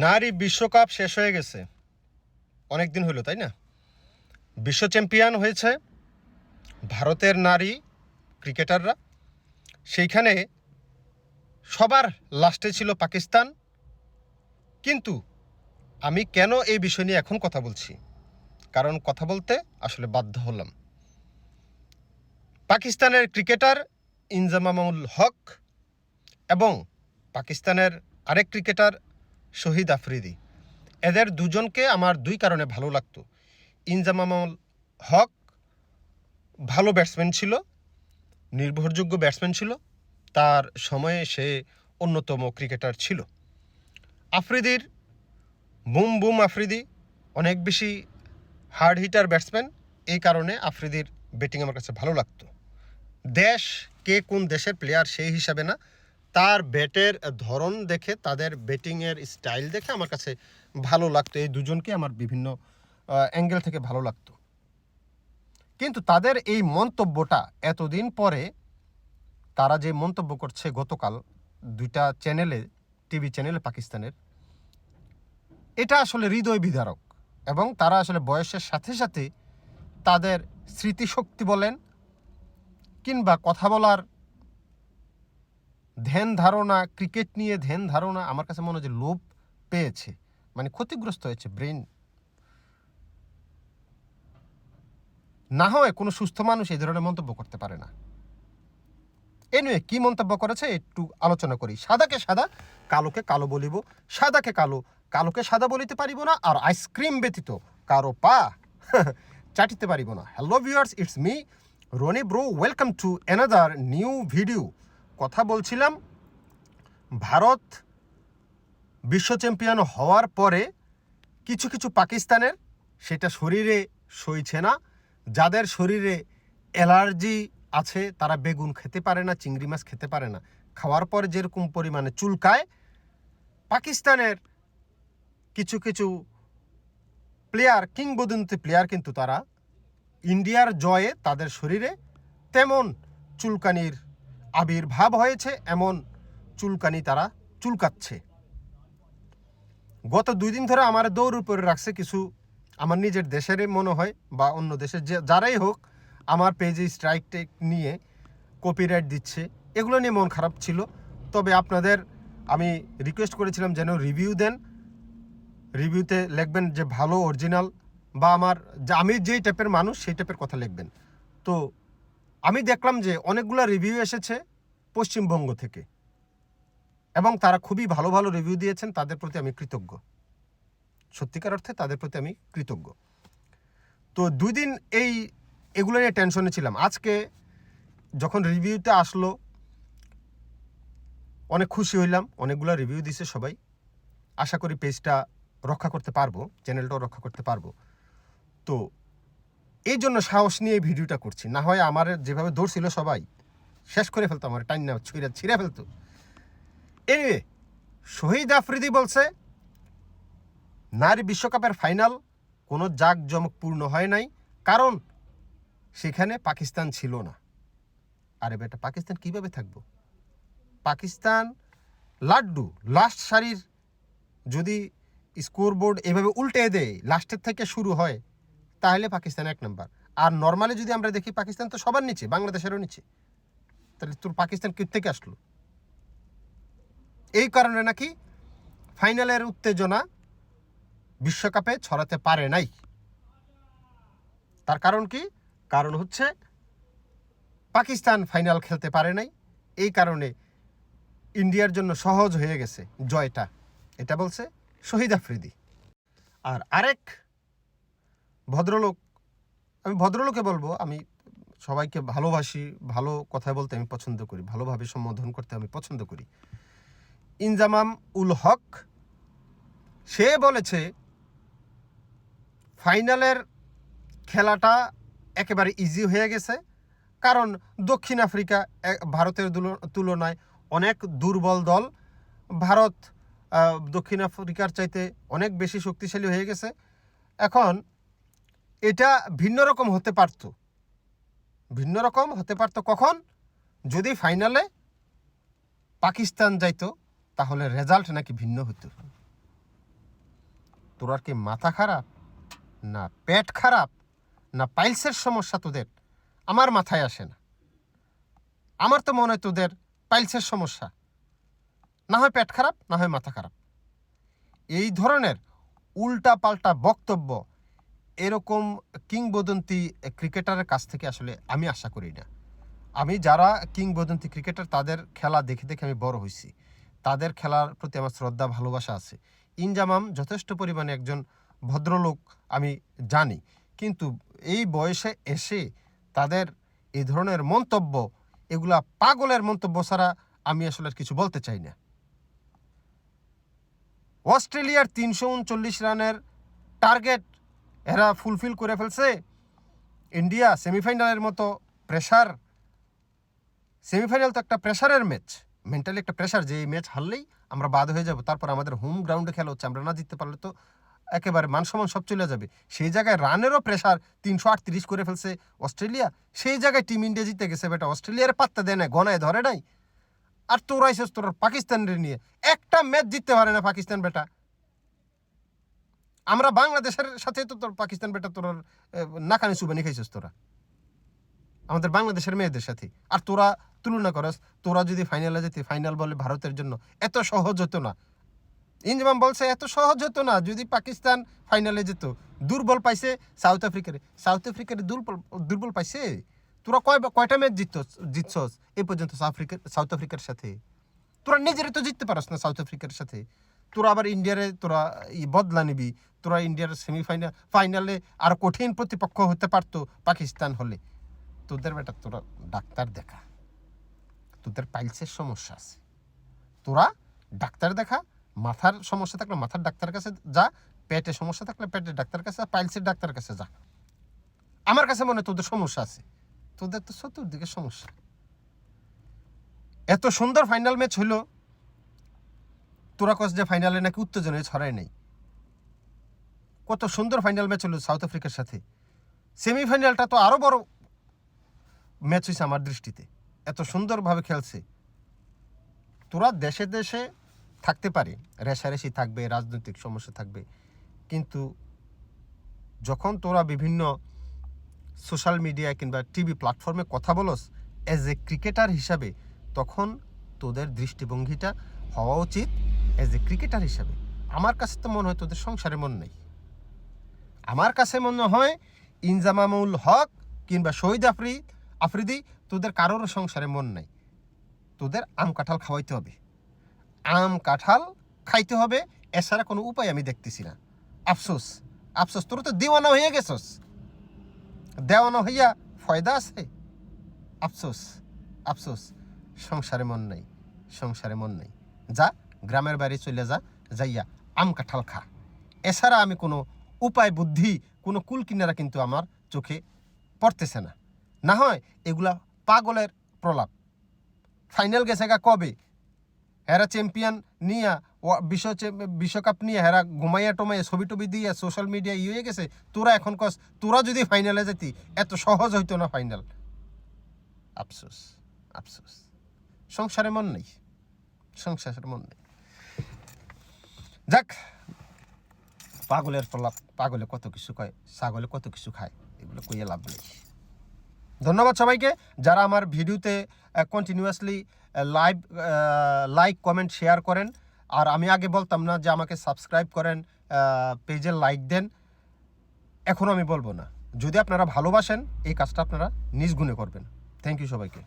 নারী বিশ্বকাপ শেষ হয়ে গেছে। অনেক দিন হলো, তাই না? বিশ্ব চ্যাম্পিয়ন হয়েছে ভারতের নারী ক্রিকেটাররা। সেইখানে সবার লাস্টে ছিল পাকিস্তান। কিন্তু আমি কেন এই বিষয় নিয়ে এখন কথা বলছি? কারণ কথা বলতে আসলে বাধ্য হলাম। পাকিস্তানের ক্রিকেটার ইনজামামুল হক এবং পাকিস্তানের আরেক ক্রিকেটার শহীদ আফ্রিদি। এদের দুজনকে আমার দুই কারণে ভালো লাগতো। ইনজামামুল হক ভালো ব্যাটসম্যান ছিল, নির্ভরযোগ্য ব্যাটসম্যান ছিল, তার সময়ে সে অন্যতম ক্রিকেটার ছিল। আফ্রিদির বুম বুম আফ্রিদি অনেক বেশি হার্ড হিটার ব্যাটসম্যান, এই কারণে আফ্রিদির ব্যাটিং আমার কাছে ভালো লাগতো। দেশ কে কোন দেশের প্লেয়ার সেই হিসাবে না তার ব্যাটের ধরন দেখে, তাদের ব্যাটিংয়ের স্টাইল দেখে আমার কাছে ভালো লাগতো। এই দুজনকে আমার বিভিন্ন অ্যাঙ্গেল থেকে ভালো লাগতো। কিন্তু তাদের এই মন্তব্যটা এতদিন পরে, তারা যে মন্তব্য করছে গতকাল দুইটা চ্যানেলে টিভি চ্যানেলে পাকিস্তানের, এটা আসলে হৃদয় বিদারক এবং তারা আসলে বয়সের সাথে সাথে তাদের স্মৃতিশক্তি বলেন কিংবা কথা বলার ধ্যান ধারণা ক্রিকেট নিয়ে ধ্যান ধারণা আমার কাছে মনে হয় যে লোপ পেয়েছে। মানে ক্ষতিগ্রস্ত হয়েছে ব্রেন না হয় কোনো সুস্থ মানুষ এই ধরনের মন্তব্য করতে পারে না। এ নিয়ে কি মন্তব্য করেছে একটু আলোচনা করি। সাদাকে সাদা, কালোকে কালো বলিব। সাদাকে কালো, কালোকে সাদা বলিতে পারিব না আর আইসক্রিম ব্যতীত কারও পা চাটিতে পারিব না। Hello viewers it's me Rony bro welcome to another new video কথা বলছিলাম, ভারত বিশ্ব চ্যাম্পিয়ন হওয়ার পরে কিছু কিছু পাকিস্তানের সেটা শরীরে সইছে না, যাদের শরীরে অ্যালার্জি আছে তারা বেগুন খেতে পারে না, চিংড়ি মাছ খেতে পারে না। খাওয়ার পর যেরকম পরিমাণে চুলকায়, পাকিস্তানের কিছু কিছু প্লেয়ার, কিংবদন্তি প্লেয়ার কিন্তু তারা ইন্ডিয়ার জয়ে তাদের শরীরে তেমন চুলকানির আবির্ভাব হয়েছে এমন চুলকানি তারা চুলকাচ্ছে। গত দুই দিন ধরে আমার দৌড় উপরে রাখছে কিছু আমার নিজের দেশেরই মনে হয় বা অন্য দেশের যে যারাই হোক, আমার পেজে স্ট্রাইক টেক নিয়ে কপিরাইট দিচ্ছে, এগুলো নিয়ে মন খারাপ ছিল। তবে আপনাদের আমি রিকোয়েস্ট করেছিলাম যেন রিভিউ দেন। রিভিউতে লিখবেন যে ভালো অরিজিনাল বা আমার আমি যেই টাইপের মানুষ সেই টাইপের কথা লিখবেন। তো আমি দেখলাম যে অনেকগুলো রিভিউ এসেছে পশ্চিমবঙ্গ থেকে। এবং তারা খুবই ভালো ভালো রিভিউ দিয়েছেন, তাদের প্রতি আমি কৃতজ্ঞ। সত্যিকার অর্থে তাদের প্রতি আমি কৃতজ্ঞ। তো দুই দিন এই, এগুলো নিয়ে টেনশনে ছিলাম। আজকে যখন রিভিউতে আসলো, অনেক খুশি হইলাম। অনেকগুলো রিভিউ দিছে সবাই। আশা করি পেজটা রক্ষা করতে পারব চ্যানেলটাও রক্ষা করতে পারব। তো এই জন্য সাহস নিয়ে ভিডিওটা করছি। না হয় আমার যেভাবে দৌড়ছিল সবাই, শেষ করে ফেলতো, আমার টাইম না ছুঁড়ে ছিঁড়ে ফেলতো। এনিওয়ে শহীদ আফ্রিদি বলছে, নারী বিশ্বকাপের ফাইনাল কোনো জাঁকজমকপূর্ণ হয় নাই, কারণ সেখানে পাকিস্তান ছিল না। আরে বেটা, পাকিস্তান কীভাবে থাকব? পাকিস্তান লাড্ডু লাস্ট সারির যদি স্কোরবোর্ড এভাবে উল্টে দেয় লাস্টের থেকে শুরু হয় তাহলে পাকিস্তান এক নাম্বার। আর নর্মালি যদি আমরা দেখি পাকিস্তান তো সবার নিচে, বাংলাদেশেরও নিচে। তাহলে তোর পাকিস্তান কী থেকে আসলো? এই কারণে নাকি ফাইনালের উত্তেজনা বিশ্বকাপে ছড়াতে পারে নাই। তার কারণ কি? কারণ হচ্ছে পাকিস্তান ফাইনাল খেলতে পারে নাই। এই কারণে ইন্ডিয়ার জন্য সহজ হয়ে গেছে জয়টা। এটা বলছে শহীদ আফ্রিদি। আর আরেক ভদ্রলোক, আমি ভদ্রলোকে বলব, আমি সবাইকে ভালোবাসি, ভালো কথা বলতে আমি পছন্দ করি, ভালোভাবে সম্বোধন করতে আমি পছন্দ করি। ইনজামাম উল হক, সে বলেছে, ফাইনালের খেলাটা একেবারে ইজি হয়ে গেছে, কারণ দক্ষিণ আফ্রিকা ভারতের তুলনায় অনেক দুর্বল দল। ভারত দক্ষিণ আফ্রিকার চাইতে অনেক বেশি শক্তিশালী হয়ে গেছে। এখন এটা ভিন্ন রকম হতে পারতো। ভিন্ন রকম হতে পারতো কখন? যদি ফাইনালে পাকিস্তান যাইতো, তাহলে রেজাল্ট নাকি ভিন্ন হতো তোর আর কি মাথা খারাপ? না পেট খারাপ? না পাইলসের সমস্যা তোদের? আমার মাথায় আসে না। আমার তো মনে হয় তোদের পাইলসের সমস্যা। না হয় পেট খারাপ, না হয় মাথা খারাপ। এই ধরনের উল্টা পাল্টা বক্তব্য এরকম কিংবদন্তি ক্রিকেটারের কাছ থেকে আসলে আমি আশা করি না। আমি যারা কিংবদন্তি ক্রিকেটার, তাদের খেলা দেখে দেখে আমি বড় হয়েছি তাদের খেলার প্রতি আমার শ্রদ্ধা, ভালোবাসা আছে। ইনজামাম যথেষ্ট পরিমাণে একজন ভদ্রলোক আমি জানি। কিন্তু এই বয়সে এসে তাদের এই ধরনের মন্তব্য, এগুলা পাগলের মন্তব্য ছাড়া আমি আসলে কিছু বলতে চাই না। অস্ট্রেলিয়ার তিনশো উনচল্লিশ রানের টার্গেট এরা ফুলফিল করে ফেলছে। ইন্ডিয়া সেমিফাইনালের মতো প্রেশার সেমিফাইনাল তো একটা প্রেশারের ম্যাচ মেন্টালি একটা প্রেশার যে এই ম্যাচ হারলেই আমরা বাদ হয়ে যাব। তারপর আমাদের হোম গ্রাউন্ডে খেলা হচ্ছে, আমরা না জিততে পারলে তো একেবারে মান সম্মান সব চলে যাবে। সেই জায়গায় রানেরও প্রেশার তিনশো আটত্রিশ করে ফেলছে অস্ট্রেলিয়া। সেই জায়গায় টিম ইন্ডিয়া জিতে গেছে বেটা অস্ট্রেলিয়ার পাত্তা দেয় না, গনায় ধরে নাই। আর তোর আইসিস তোর পাকিস্তানের নিয়ে। একটা ম্যাচ জিততে পারে না পাকিস্তান, বেটা। আমরা বাংলাদেশের সাথে তো তোর পাকিস্তান বেটা তোর নাকানি সুবানি খাইছিস তোরা। আমাদের বাংলাদেশের মেয়েদের সাথে। আর তোরা তুলনা করস, তোরা যদি ফাইনালে যেতে ফাইনাল বলে ভারতের জন্য এত সহজ হতো না। ইনজামাম বলছে, এত সহজ হতো না, যদি পাকিস্তান ফাইনালে যেত। দুর্বল পাইছে সাউথ আফ্রিকার। সাউথ আফ্রিকার দুর্বল দুর্বল পাইছে? তোরা কয় কয়টা ম্যাচ জিতছ, জিতছস? এই পর্যন্ত সাউথ আফ্রিকা, সাউথ আফ্রিকার সাথে। তোরা নিজেরে তো জিততে পারস না সাউথ আফ্রিকার সাথে। তোরা আবার ইন্ডিয়ারে তোরা ই বদলা নিবি। তোরা ইন্ডিয়ার সেমিফাইনাল ফাইনালে আর কঠিন প্রতিপক্ষ হতে পারতো পাকিস্তান হলে। তোদের বেটা তোরা ডাক্তার দেখা। তোদের পাইলসের সমস্যা আছে। তোরা ডাক্তার দেখা, মাথার সমস্যা থাকলে মাথার ডাক্তার কাছে যা, পেটে সমস্যা থাকলে পেটের ডাক্তার কাছে পাইলসের ডাক্তার কাছে যা। আমার কাছে মনে তোদের সমস্যা আছে। তোদের তো চতুর্দিকে সমস্যা। এত সুন্দর ফাইনাল ম্যাচ হলো তোরা কস যে ফাইনালে নাকি উত্তেজনায় ছড়ায় নেই। কত সুন্দর ফাইনাল ম্যাচ হলো সাউথ আফ্রিকার সাথে। সেমিফাইনালটা তো আরও বড় ম্যাচ হয়েছে আমার দৃষ্টিতে। এত সুন্দরভাবে খেলছে। তোরা দেশে দেশে থাকতে পারে, রেশারেশি থাকবে, রাজনৈতিক সমস্যা থাকবে, কিন্তু যখন তোরা বিভিন্ন সোশ্যাল মিডিয়া কিংবা টিভি প্ল্যাটফর্মে কথা বলস অ্যাজ এ ক্রিকেটার হিসাবে, তখন তোদের দৃষ্টিভঙ্গিটা হওয়া উচিত। অ্যাজ এ ক্রিকেটার হিসাবে, আমার কাছে তো মনে হয় তোদের সংসারে মন নেই। আমার কাছে মনে হয় ইনজামামুল হক কিংবা শহীদ আফ্রি, আফ্রিদি, তোদের কারোর সংসারে মন নাই। তোদের আম কাঁঠাল খাওয়াইতে হবে। আম কাঁঠাল খাইতে হবে, এছাড়া কোনো উপায় আমি দেখতেছি না। আফসোস আফসোস, তোর তো দেওয়ানা হয়ে গেছস। দেওয়ানা হইয়া ফয়দা আছে? আফসোস আফসোস, সংসারে মন নাই, সংসারে মন নাই। যা গ্রামের বাড়ি চলে যা, যাইয়া আম কাঁঠাল খা। এছাড়া আমি কোনো উপায়, বুদ্ধি, কোনো কুল কিনারা কিন্তু আমার চোখে পড়তেছে না। না হয় এগুলা পাগলের প্রলাপ। ফাইনাল গেছে গা কবে? হেরা চ্যাম্পিয়ন নিয়া বিশ্ব বিশ্বকাপ নিয়ে হেরা ঘুমাইয়া টমাইয়া ছবি টবি দিয়ে সোশ্যাল মিডিয়া ই হয়ে গেছে, তোরা এখন কস, তোরা যদি ফাইনালে যেতি, এত সহজ হইতো না ফাইনাল। আফসোস আফসোস। সংসারে মন নেই, সংসারের মন নেই। যাক, পাগলের প্রলাপ, পাগলে কত কিছু কয়, ছাগলে কত কিছু খায়, এগুলো কইয়ে লাভ নেই। ধন্যবাদ সবাইকে, যারা আমার ভিডিওতে continuously live like comment share করেন। আর আমি আগে বলতাম না যে আমাকে সাবস্ক্রাইব করেন পেজে লাইক দেন। এখন আমি বলব না। যদি আপনারা ভালোবাসেন, এই কাজটা আপনারা নিজ গুণে করবেন। থ্যাংক ইউ সবাইকে।